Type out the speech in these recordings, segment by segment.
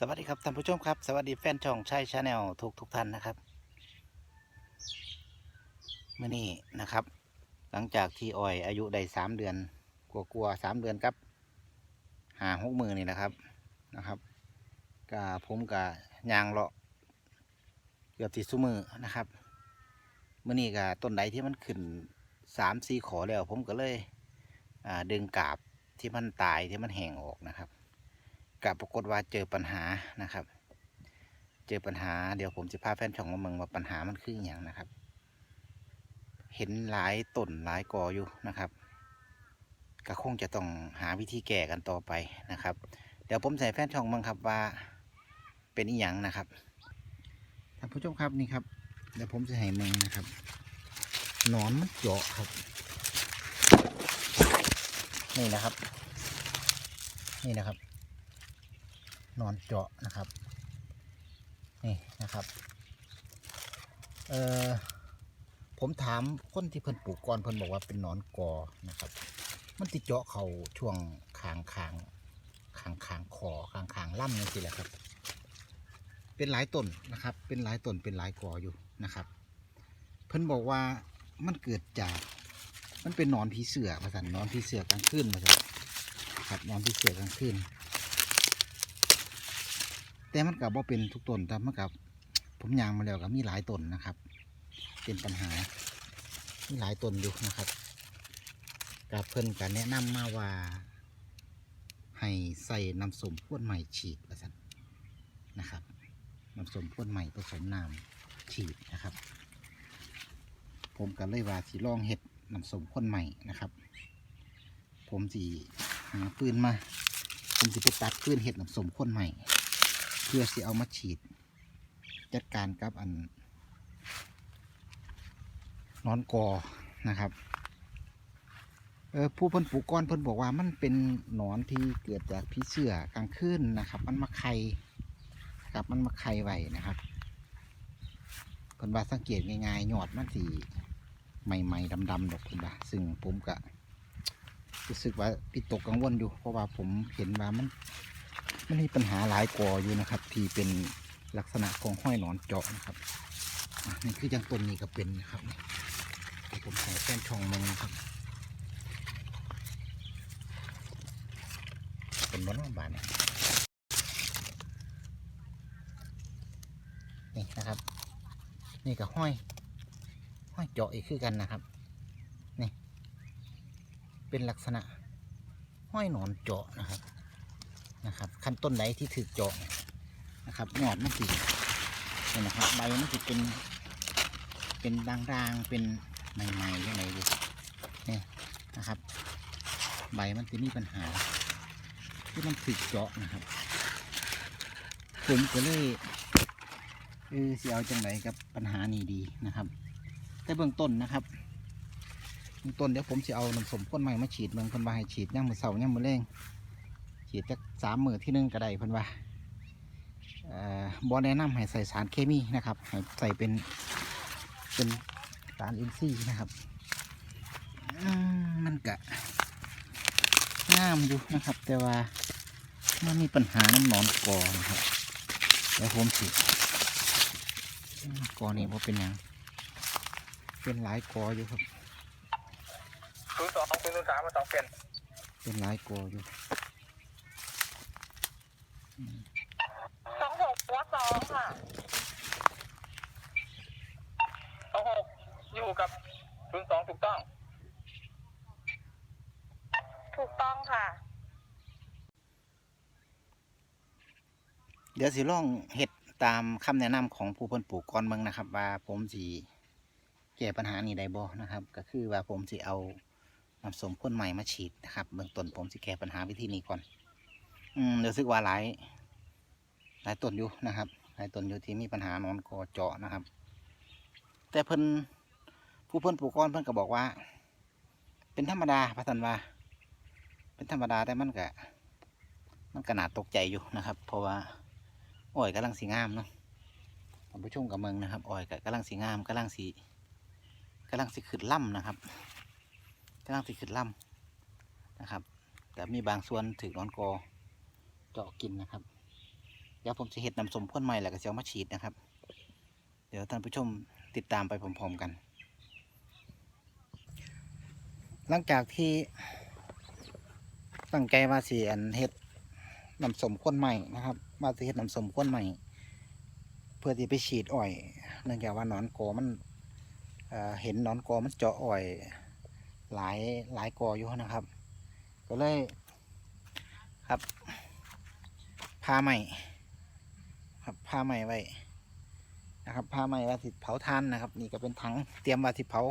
สวัสดีครับท่านผู้ชมครับ สวัสดีแฟนช่องชัยชาแนลทุกทุกท่านนะครับเมื่อนี้นะครับ หลังจากที่ออยอายุได้สามเดือนกลัวกลัวๆสามเดือนครับหาหกมือนี่นะครับนะครับกะผมกะยางเลาะเกือบที่สุมือนะครับเมื่อนี้กะต้นใดที่มันขึ้นสามสี่ขอแล้ว ผมก็เลยดึงกาบที่มันตายที่มันแห้งออกนะครับ กับปรากฏว่าเจอปัญหานะครับ เจอปัญหาเดี๋ยวผมจะพาแฟนช่องมาเมืองว่าปัญหามันคืออย่างนะครับ เห็นหลายต้นหลายกออยู่นะครับ ก็คงจะต้องหาวิธีแก้กันต่อไปนะครับ เดี๋ยวผมใส่แฟนช่องมังครับว่าเป็นอีหยังนะครับท่านผู้ชมครับนี่ครับ เดี๋ยวผมจะให้เมืองนะครับหนอนมันเจาะครับ นี่นะครับ นี่นะครับ นอนเจาะนะครับ นี่นะครับเอ่อผมถามคนที่เพิ่นปลูกก่อนเพิ่นบอกว่าเป็นนอนกอนะครับ มันติเจาะเขาช่วงคางคางคางคางคอคางคางล่ำนี่สิแหละครับ เป็นหลายต้นนะครับ เป็นหลายต้นเป็นหลายกออยู่นะครับ เพิ่นบอกว่ามันเกิดจากมันเป็นนอนผีเสือมาสั่นนอนผีเสือกลางคืนมาสั่นครับนอนผีเสือกลางคืน แต่มันกับว่าเป็นทุกต้นแต่มันกับผมยางมาแล้วกับมีหลายต้นนะครับ เป็นปัญหา มีหลายต้นอยู่นะครับกับเพิ่นกันแนะนำมาว่า ให้ใส่น้ำส้มพวนใหม่ฉีดละสันนะครับน้ำส้มพวนใหม่ผสมน้ำฉีดนะครับ ผมก็เลยว่าสีลองเห็ดน้ำส้มพวนใหม่นะครับ ผมสีหาปืนมาผมสิไปตัดปืนเห็ดน้ำส้มพวนใหม่ เพื่อสิเอามาฉีด จัดการกับอันนอนกอนะครับเออผู้เพิ่นปลูกก้อนเพิ่นบอกว่ามันเป็นหนอนที่เกิดจากผีเสื้อกลางคืนนะครับ มันมาไข่ครับมันมาไข่ไว้นะครับเพิ่นว่าสังเกตง่ายๆหยอดมันสีใหม่ๆดำๆดอกเพิ่นว่าซึ่งผมก็รู้สึกว่าพิตกกังวลอยู่เพราะว่าผมเห็นว่ามัน มันมีปัญหาหลายกออยู่นะครับ ที่เป็นลักษณะของห้อยหนอนเจาะนะครับนี่คือจังต้นนี้ก็เป็นนะครับนี่เดี๋ยวผมใส่แป้นช่องมึงนะครับเป็นบนบานเนี่นี่นะครับ นี่ก็ห้อย ห้อยเจาะอีกคือกันนะครับนี่เป็นลักษณะห้อยหนอนเจาะนะครับ นะครับ ขั้นต้นไหนที่ถือเจาะนะครับหยอดมันสีนี่นะครับใบมันสีเป็นเป็นด่างๆเป็นใหม่ๆยังไงดูเนี่ยนะครับ ใบมันจะมีปัญหา ที่มันถือเจาะนะครับ ผมก็เลยเออสิเอาจังไรกับปัญหานี้ดีนะครับ แต่เบื้องต้นนะครับเบื้องต้นเดี๋ยวผมจะเอาน้ำสมก้นใหม่มาฉีดเมืองคนมาให้ฉีดย่างมือเสาย่างมือแรง ฉีดจักสามมือที่หนึงก็ได้เพิ่นว่าเอ่อบอแนะนำให้ใส่สารเคมีนะครับให้ใส่เป็นเป็นสารอินทรีย์นะครับอืมมันกะงามอยู่นะครับ แต่ว่ามันมีปัญหาน้ำหนอนกอนะครับแล้วผมสิอืมกอนี่ว่าเป็นหยังเป็นหลายกออยู่ครับศูนย์สองศูนย์สามมาสองเป็นเป็นหลายกออยู่ สองหกหัวส องค่ะสองหกอยู่กับศูนย์สองถูกต้อง ถูกต้องค่ะ เดี๋ยวสิลองเห็ดตามคำแนะนำของผู้เพิ่นปลูกก่อนเบิ่งนะครับ ว่าผมสิแก้ปัญหานี้ได้บ่นะครับ ก็คือว่าผมสิเอาน้ำส้มพ่นใหม่มาฉีดนะครับเบื้องต้นผมสิแก้ปัญหาวิธีนี้ก่อน อืมรู้สึกว่าหลายหลายต้นอยู่นะครับ หลายต้นอยู่ที่มีปัญหานอนกอเจาะนะครับ แต่เพิ่นผู้เพิ่นปลูกก้อนเพิ่นก็บอกว่า เป็นธรรมดาพัฒนว่า เป็นธรรมดาแต่มันก็มันก็น่าตกใจอยู่นะครับ เพราะว่าอ้อยกำลังสีงามเนาะท่านผู้ชมกับเมืองนะครับอ้อยก็กำลังสีงามกำลังสีกำลังสีขึ้นล่ำนะครับกำลังสีขึ้นล่ำนะครับแต่มีบางส่วนถือนอนกอเจาะกินนะครับ ดี๋ยวผมจะเห็ดน้ำสมพ่นใหม่แล้วก็จะเอามาฉีดนะครับ เดี๋ยวท่านผู้ชมติดตามไปพร้อมๆกัน หลังจากที่ตั้งใจว่าสีอันเฮ็ดน้ำสมข้นใหม่นะครับว่าสิเฮ็ดน้ำสมข้นใหม่ เพื่อที่ไปฉีดอ้อย เนื่องจากว่านอนกอมันเเห็นนอนกอมันเจาะอ้อยหลายหลายกออยู่นะครับ ก็เลยครับพาใหม่ ครับพาใหม่ไว้นะครับพาใหม่ว่าสิเผาทานนะครับ นี่ก็เป็นถังเตรียมว่าสิเผา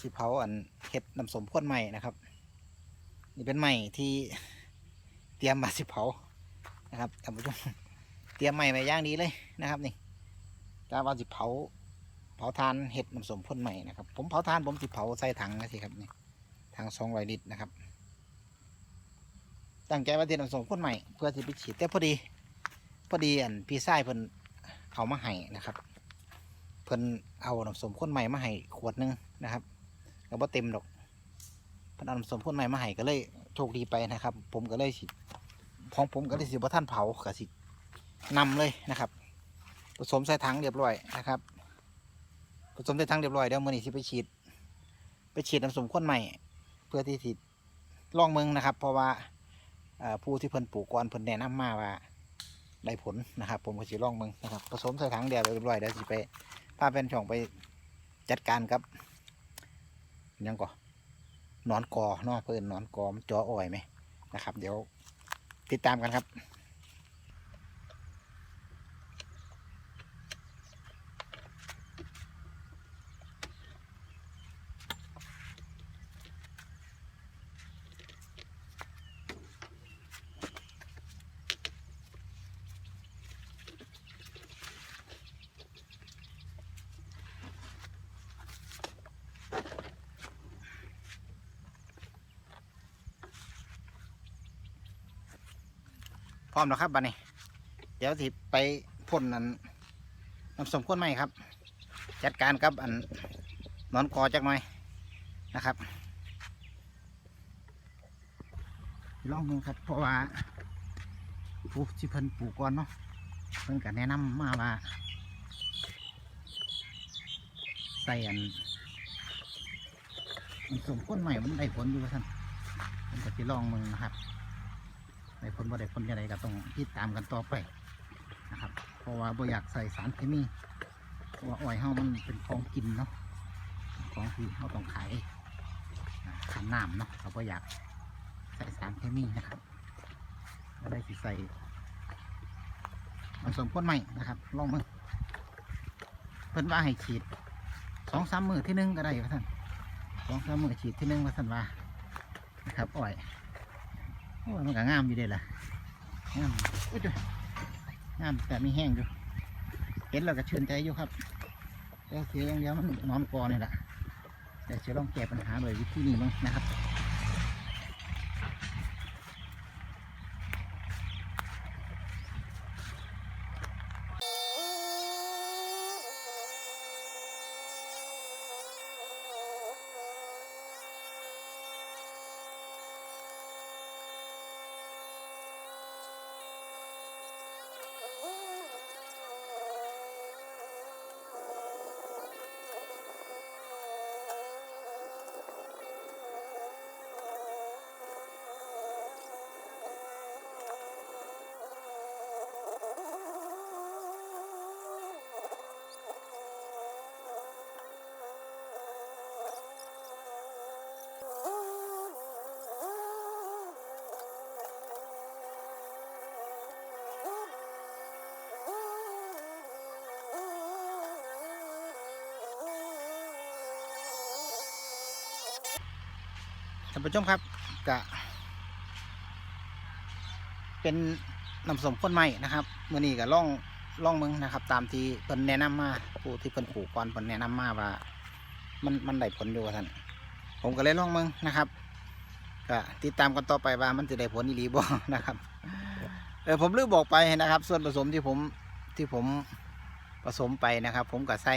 สิเผาอันเฮ็ดน้ำสมข้นใหม่นะครับ นี่เป็นใหม่ที่เตรียมมาสิเผานะครับท่านผู้ชมเตรียมใหม่ไว้ย่างดีเลยนะครับ นี่กาว่าสิเผาเผาทานเห็ดน้ำสมพ่นใหม่นะครับ ผมเผาทานผมสิเผาใส่ถังนะสิครับนี่ถังสองร้อยลิตรนะครับตั้งใจว่าจะน้ำสมพ่นใหม่เพื่อจะไปฉีดแต่พอดี พอดีอันพี่ชายเพิ่นเอามาให้นะครับ เพิ่นเอาน้ำสมพ่นใหม่มาให้ขวดหนึงนะครับแล้วบ่เต็มดอกเพิ่นเอาน้ำส้มพ่นใหม่มาให้ก็เลยโชคดีไปนะครับ ผมก็เลยสิของผมก็เลยสิบ่ท่านเผาก็สินำเลยนะครับ ผสมใส่ถังเรียบร้อยนะครับ ผสมใส่ถังเรียบร้อยเดี๋ยวมื้อนี้สิไปฉีด ไปฉีดน้ำส้มข้นใหม่ เพื่อที่สิลองเมืองนะครับ เพราะว่าผู้ที่เพิ่นปลูกก่อนเพิ่นแนะนำมาว่า ได้ผลนะครับ ผมก็สิลองมึงนะครับผสมใส่ถังเดียวเรียบร้อยเดี๋ยวสิไปพาแฟนช่องไปจัดการครับยังก่อนอนกอเนาะเพื่อนนอนกอมันจออ่อยไหมนะครับ เดี๋ยวติดตามกันครับ ร้อมแล้วครับบัดนี้ เดี๋ยวสิไปพ่นอันน้ำสมข้นใหม่ครับ จัดการกับอันนอนกอจักหน่อยนะครับลองดูครับเพราะว่าผู้ที่เพิ่นปลูกก่อนเนาะเพิ่นก็แนะนำมาว่าใส่อันน้ำสมข้นใหม่มันได้ผลอยู่ท่านมันก็จะลองมึงนะครับ ในผลบ่ได้ผลยังไงก็ต้องติดตามกันต่อไปนะครับ เพราะว่าบ่อยากใส่สารเคมีเพราะว่าอ้อยเฮามันเป็นของกินเนาะของที่เฮาต้องขายขายน้ำเนาะเราบ่อยากใส่สารเคมีนะครับก็ได้สิใส่ผสมพ่นใหม่นะครับลองมือเพิ่นว่าให้ฉีดสองสามมือที่หนึงก็ได้ว่าท่านสองสามมือฉีดที่หนึงว่าท่านว่านะครับอ้อย โอ้ยมันก็งามอยู่เด้ล่ะงามอุ้ยจ้ะงามแต่ไม่แห้งอยู่เห็นเราก็ชื่นใจอยู่ครับ แต่เสียอย่างเดียวมันนอนกอนี่แหละแต่จะลองแก้ปัญหาโดยวิธีนี้มั้งนะครับ ท่านผู้ชมครับกะเป็นน้ำสมข้นใหม่นะครับมื่อนี้ก็ล่องล่องมืองนะครับ ตามที่เพิ่นแนะนำมาผู้ที่เพิ่นปลูกก่อนเพิ่นแนะนำมาว่า มันมันได้ผลอยู่ว่าท่านผมก็เลยล่องมืองนะครับก็ติดตามกันต่อไปว่ามันจะได้ผลอีหลีบ่นะครับเออผมลืมบอกไปนะครับ ส่วนผสมที่ผมที่ผมผสมไปนะครับ ผมก็ใส่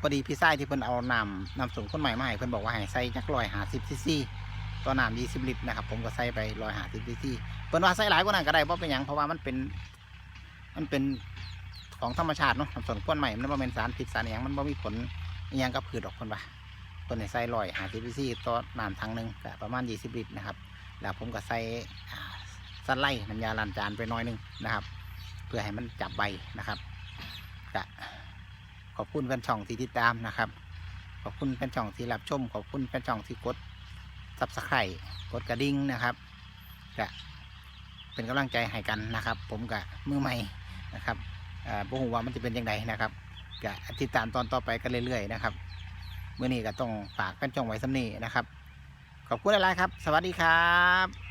พอดีพี่ชายที่เพิ่นเอานำนำส่งคนใหม่มาให้เพิ่นบอกว่าให้ใส่จักรอยหาสิบซีซีต่อน้ำ20ลิตรนะครับผมก็ใส่ไป150ซีซีเปิ้นว่าใส่หลายกว่านั้นก็ได้เพราะเป็นหยังเพราะว่ามันเป็นมันเป็นของธรรมชาติเนาะน้ำส้มคนใหม่มันบ่แม่นสารพิษสารอหยังมันบ่มีผลอหยังกับพืชดอกเพิ่นว่าเพิ่นให้ใส่150ซีซีต่อน้ำถังหนึ่งก็ประมาณ20ลิตรนะครับแล้วผมก็ใส่สันไล่น้ำยาล้างจานไปน้อยหนึงนะครับ เพื่อให้มันจับใบนะครับก็ อบคุณแฟนช่องที่ติดตามนะครับ ขอบคุณแฟนช่องที่รับชม ขอบคุณแฟนช่องที่กดซับสไครต์กดกระดิ่งนะครับก็เป็นกำลังใจให้กันนะครับ ผมกับมือใหม่นะครับอ่าบ่ฮู้ว่ามันจะเป็นยังไงนะครับก็ติดตามตอนต่อไปกันเรื่อยๆนะครับเมื่อนี้ก็ต้องฝากแฟนช่องไว้สำนีนะครับ ขอบคุณหลายๆครับ สวัสดีครับ